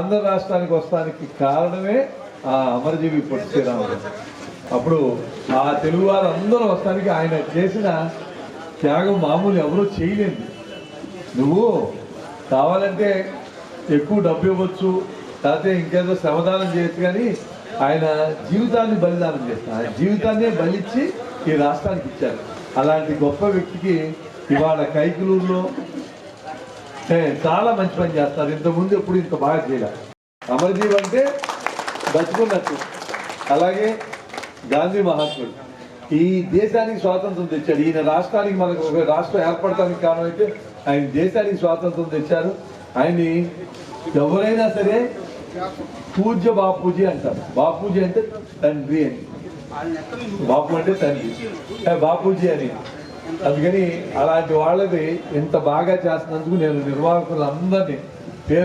ఆంధ్ర రాష్ట్రానికి వస్తానికి కారణమే ఆ అమరజీవి పొట్టి శ్రీరాముడు. అప్పుడు ఆ తెలుగు వారు అందరూ వస్తానికి ఆయన చేసిన త్యాగం మామూలు ఎవరూ చేయలేదు నువ్వు కావాలంటే ఎక్కువ డబ్బు ఇవ్వచ్చు లేకపోతే ఇంకేదో శ్రమదానం చేయొచ్చు కానీ ఆయన జీవితాన్ని బలిదానం చేస్తారు ఆయన జీవితాన్నే బలిచ్చి ఈ రాష్ట్రానికి ఇచ్చారు అలాంటి గొప్ప వ్యక్తికి ఇవాళ కైకులూరులో అంటే చాలా మంచి పని చేస్తారు. ఇంతకుముందు ఎప్పుడు ఇంత బాగా చేయాలి. అమరజీవి అంటే బతుకున్నట్టు. అలాగే గాంధీ మహాత్ముడు. ఈ దేశానికి స్వాతంత్రం తెచ్చాడు. ఈయన రాష్ట్రానికి మనకు ఒక రాష్ట్రం ఏర్పడటానికి కారణం అయితే ఆయన దేశానికి స్వాతంత్రం తెచ్చారు. ఆయన్ని ఎవరైనా సరే పూజ్య బాపూజీ అంటారు. బాపూజీ అంటే తండ్రి అని. బాపు అంటే తండ్రి. బాపూజీ అని. అందుకని అలాంటి వాళ్ళది ఇంత బాగా చేస్తున్నందుకు నేను నిర్వాహకులందరినీ